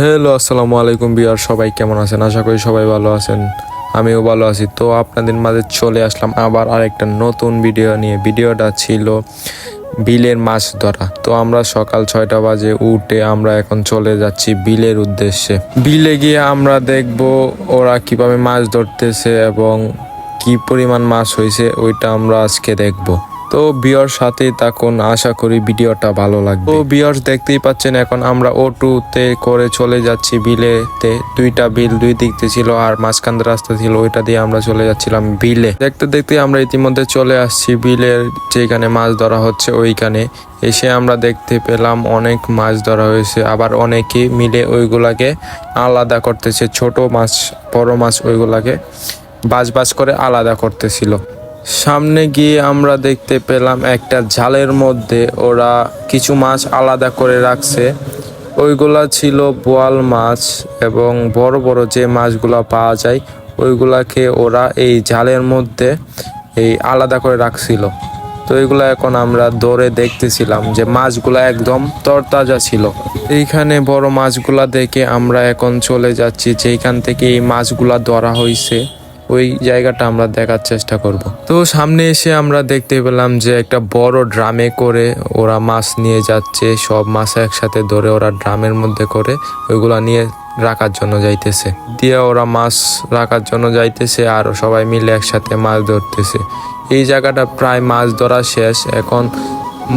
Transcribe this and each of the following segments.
Hello, আসসালামু আলাইকুম বিয়ার সবাই কেমন আছেন? আশা করি সবাই ভালো আছেন। আমিও ভালো আছি। তো আপনাদের মাঝে চলে আসলাম আবার আরেকটা নতুন ভিডিও নিয়ে। ভিডিওটা ছিল বিলের মাছ ধরা। তো আমরা সকাল ছয়টা বাজে উঠে আমরা এখন চলে যাচ্ছি বিলের উদ্দেশ্যে। বিলে গিয়ে আমরা দেখব ওরা কীভাবে মাছ ধরতেছে এবং কি পরিমাণ মাছ হয়েছে ওইটা আমরা আজকে দেখব। তো বিয়র সাথেই তখন আশা করি ভিডিওটা ভালো লাগবে। তো বিয়র দেখতেই পাচ্ছেন এখন আমরা ও তে করে চলে যাচ্ছি বিলেতে। দুইটা বিল দুই দিক দিয়ে ছিল আর মাঝখান রাস্তা ছিল, ওইটা দিয়ে আমরা চলে যাচ্ছিলাম বিলে। দেখতে দেখতে আমরা ইতিমধ্যে চলে আসছি বিলের যেখানে মাছ ধরা হচ্ছে ওইখানে। এসে আমরা দেখতে পেলাম অনেক মাছ ধরা হয়েছে, আবার অনেকে মিলে ওইগুলাকে আলাদা করতেছে, ছোট মাছ, বড় মাছ ওইগুলাকে বাজ বাজ করে আলাদা করতেছিল। সামনে গিয়ে আমরা দেখতে পেলাম একটা জালের মধ্যে ওরা কিছু মাছ আলাদা করে রাখছে। ওইগুলা ছিল বোয়াল মাছ এবং বড় বড় যে মাছগুলা পাওয়া যায়, ওইগুলাকে ওরা এই জালের মধ্যে এই আলাদা করে রাখছিল। তো এগুলো এখন আমরা দৌড়ে দেখতেছিলাম যে মাছগুলো একদম তরতাজা ছিল। এইখানে বড় মাছগুলা দেখে আমরা এখন চলে যাচ্ছি যেখান থেকে এই মাছগুলা ধরা হয়েছে ওই জায়গাটা আমরা দেখার চেষ্টা করব। তো সামনে এসে আমরা দেখতে পেলাম যে একটা বড় ড্রামে করে ওরা মাছ নিয়ে যাচ্ছে, সব মাছ একসাথে ধরে ওরা ড্রামের মধ্যে করে ওইগুলা নিয়ে রাখার জন্য যাইতেছে। দিয়ে ওরা মাছ রাখার জন্য যাইতেছে আর সবাই মিলে একসাথে মাছ ধরতেছে। এই জায়গাটা প্রায় মাছ ধরা শেষ, এখন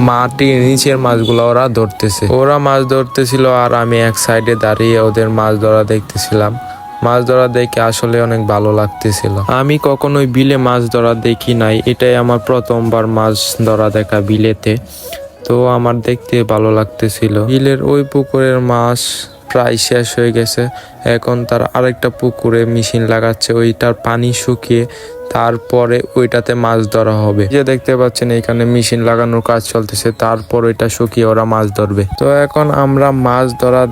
মাটির নিচের মাছগুলো ওরা ধরতেছে। ওরা মাছ ধরতেছিল আর আমি এক সাইডে দাঁড়িয়ে ওদের মাছ ধরা দেখতেছিলাম। মাছ ধরা দেখে আসলে অনেক ভালো লাগতেছিল। আমি কখনোই বিলে মাছ ধরা দেখি নাই। এটাই আমার প্রথমবার মাছ ধরা দেখা বিলেতে। তো আমার দেখতে ভালো লাগতেছিল। বিলের ওই পুকুরের মাছ প্রায় শেষ হয়ে গেছে। এখন তার আরেকটা পুকুরে মেশিন লাগাচ্ছে। ওইটার পানি শুকিয়ে তারপরে ওইটাতে মাছ ধরা হবে। যে দেখতে পাচ্ছেন, এখানে মেশিন লাগানোর কাজ চলতেছে। তারপর ওইটা শুকিয়ে ওরা মাছ ধরবে। তো এখন আমরা মাছ ধরা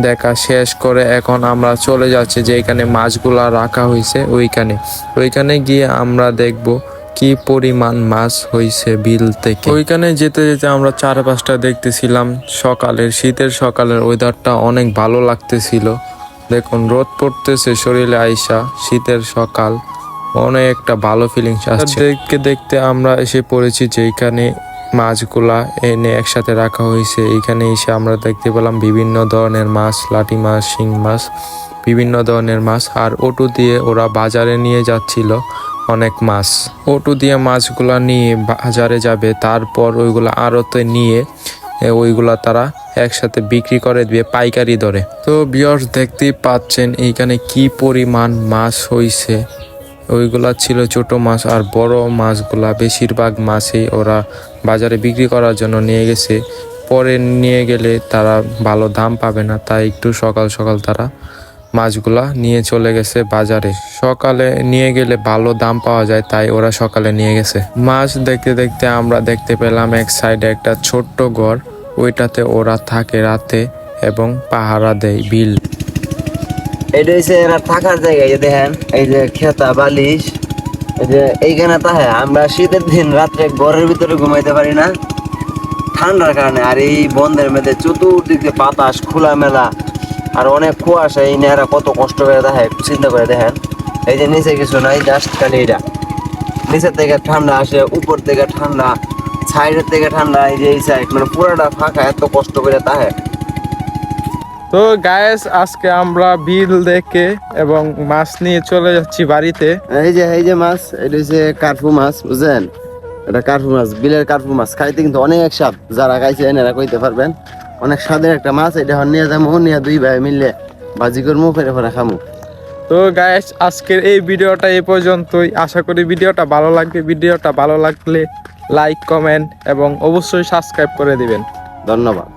দেখা শেষ করে এখন আমরা চলে যাচ্ছি যে এখানে মাছগুলা রাখা হয়েছে ওইখানে। ওইখানে গিয়ে আমরা দেখব কি পরিমাণ মাছ হয়েছে বিল থেকে। ওইখানে যেতে যেতে আমরা চার পাঁচটা দেখতেছিলাম। সকালের, শীতের সকালের ওয়েদারটা অনেক ভালো লাগতেছিল। দেখুন, রোদ পড়তেছে শরীরে আইসা, শীতের সকাল অনেক একটা ভালো ফিলিংস আসছে। দেখতে দেখতে আমরা এসে পড়েছি যে এখানে মাছগুলা এনে একসাথে রাখা হয়েছে। এখানে এসে আমরা দেখতে পেলাম বিভিন্ন ধরনের মাছ লাটি মাছ, শিং মাছ, বিভিন্ন ধরনের মাছ। আর অটো দিয়ে ওরা বাজারে নিয়ে যাচ্ছিল অনেক মাছ। অটো দিয়ে মাছগুলা নিয়ে বাজারে যাবে, তারপর ওইগুলো আড়তে নিয়ে ওইগুলা তারা একসাথে বিক্রি করে দিয়ে পাইকারি দরে। তো বিয়র্স দেখতেই পাচ্ছেন এইখানে কি পরিমাণ মাছ হইছে। ওইগুলা ছিল ছোট মাছ আর বড় মাছগুলা, বেশিরভাগ মাছই ওরা বাজারে বিক্রি করার জন্য নিয়ে গেছে। পরে নিয়ে গেলে তারা ভালো দাম পাবে না, তাই একটু সকাল সকাল তারা মাছগুলা নিয়ে চলে গেছে বাজারে। সকালে নিয়ে গেলে ভালো দাম পাওয়া যায়, তাই ওরা সকালে নিয়ে গেছে। মাছ দেখতে দেখতে আমরা দেখতে পেলাম এক সাইডে একটা ছোট্ট ঘর, ওইটাতে ওরা থাকে রাতে এবং পাহারা দেয় বিল। এটা হচ্ছে এরা থাকার জায়গা, এই দেখেন, এই যে খেতা, বালিশ। যে এইখানে তাহে আমরা শীতের দিন রাত্রে ঘরের ভিতরে ঘুমাইতে পারি না। ঠান্ডার কারণে আর এই বন্ধের মধ্যে চতুর্দিকে বাতাস খোলা মেলা আর অনেক কুয়াশা, এই নেয়ারা কত কষ্ট করে দেখে চিন্তা করে দেখেন। এই যে নিচে কিছু নাই, জাস্ট খালি এটা। নিচের থেকে ঠান্ডা আসে, উপর থেকে ঠান্ডা, সাইডের থেকে ঠান্ডা, এই যে এই সাইড মানে পুরাটা ফাঁকা, এত কষ্ট করে তাহে তো গায়েস আজকে আমরা বিল দেখে এবং মাছ নিয়ে চলে যাচ্ছি বাড়িতে। এই যে এই যে মাছ এটা হচ্ছে কার্ফু মাছ বুঝছেন? এটা কার্ফু মাছ বিলের কার্ফু মাছ। খাইতে কিন্তু অনেক স্বাদ। যারা খাইছে এনারা কইতে পারবেন। অনেক স্বাদের একটা মাছ এটা হন নিয়ে যাব নিয়ে দুই ভাই মিললে ভাজি করব ফেরে ফেরে খামু। তো গায়েস আজকের এই ভিডিওটা এই পর্যন্তই। আশা করি ভিডিওটা ভালো লাগবে। ভিডিওটা ভালো লাগলে লাইক কমেন্ট এবং অবশ্যই সাবস্ক্রাইব করে দিবেন। ধন্যবাদ।